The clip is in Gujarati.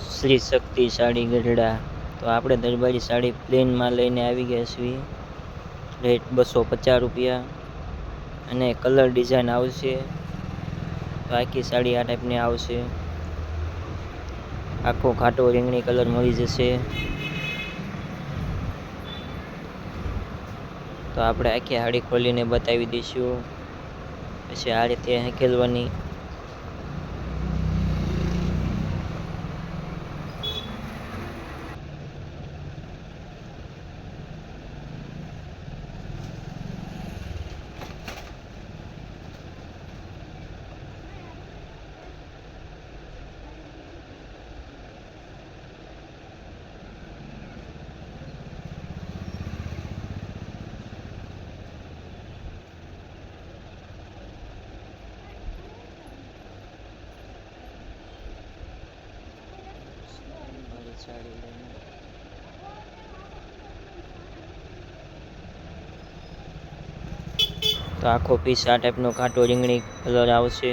શ્રી શક્તિ સાડી ગઢડા. તો આપણે દરબારી સાડી પ્લેનમાં લઈને આવી ગયા છીએ. રેટ બસો પચાસ રૂપિયા. અને કલર ડિઝાઇન આવશે. તો આખી સાડી આ ટાઈપની આવશે. આખો ઘાટો રીંગણી કલર મળી જશે. તો આપણે આખી સાડી ખોલીને બતાવી દઈશું. પછી આ રીતે હેકેલવાની સાડી લઈને તો આખો પીસ આ ટાઈપનો ઘાટો રીંગણી કલર આવશે.